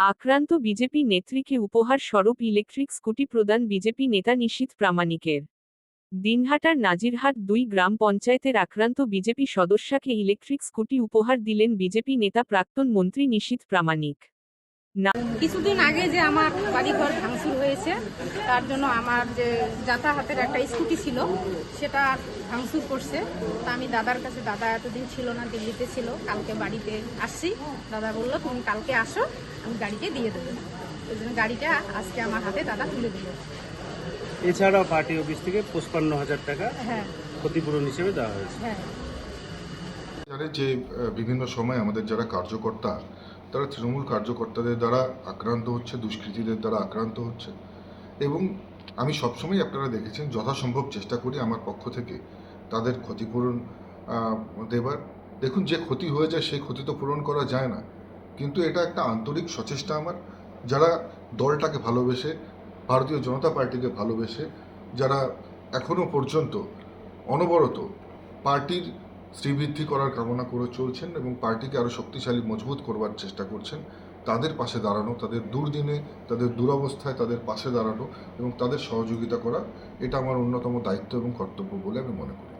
আক্রান্ত বিজেপি নেত্রীকে উপহার স্বরূপ ইলেকট্রিক স্কুটি প্রদান বিজেপি নেতা নিশীথ প্রামাণিকের। দিনহাটার নাজিরহাট দুই গ্রাম পঞ্চায়েতের আক্রান্ত বিজেপি সদস্যাকে ইলেকট্রিক স্কুটি উপহার দিলেন বিজেপি নেতা প্রাক্তন মন্ত্রী নিশীথ প্রামাণিক। কিছুদিন আগে যে আমার বাড়িঘর ভাঙচুর হয়েছে তার জন্য আমার যে যাতায়াতের একটা স্কুটি ছিল সেটা ভাঙচুর করছে। তা আমি দাদার কাছে দাদা এতদিন ছিল না দিল্লিতে ছিল কালকে বাড়িতে আসছি। দাদা বলল তুমি কালকে আসো আমি গাড়িতে দিয়ে দেবো। ওই জন্য গাড়িটা আজকে আমার হাতে দাদা তুলে দিল। এছাড়া পার্টি অফিস থেকে পঁচপান্ন হাজার টাকা হ্যাঁ। ক্ষতিপূরণ হিসেবে দেওয়া হয়েছে। হ্যাঁ। জানে যে বিভিন্ন সময় আমাদের যারা কার্যকর্তা, তারা তৃণমূল কার্যকর্তাদের দ্বারা আক্রান্ত হচ্ছে, দুষ্কৃতীদের দ্বারা আক্রান্ত হচ্ছে। এবং আমি সবসময় আপনারা দেখেছেন, যথাসম্ভব চেষ্টা করি আমার পক্ষ থেকে তাদের ক্ষতিপূরণ দেবার। দেখুন, যে ক্ষতি হয়ে যায়, সেই ক্ষতি তো পূরণ করা যায় না। কিন্তু এটা একটা আন্তরিক সচেষ্টা আমার। যারা দলটাকে ভালোবেসে, ভারতীয় জনতা পার্টিকে ভালোবেসে, যারা এখনও পর্যন্ত অনবরত পার্টির শ্রীবৃদ্ধি করার কামনা করে চলছেন এবং পার্টিকে আরও শক্তিশালী, মজবুত করবার চেষ্টা করছেন। তাদের পাশে দাঁড়ানো, তাদের দুর্দিনে, তাদের দুরবস্থায় তাদের পাশে দাঁড়ানো এবং তাদের সহযোগিতা করা, এটা আমার অন্যতম দায়িত্ব এবং কর্তব্য বলে আমি মনে করি।